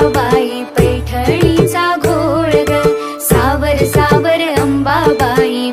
अंबाबाई पैठणीचा घोळ ग सावर सावर अंबाबाई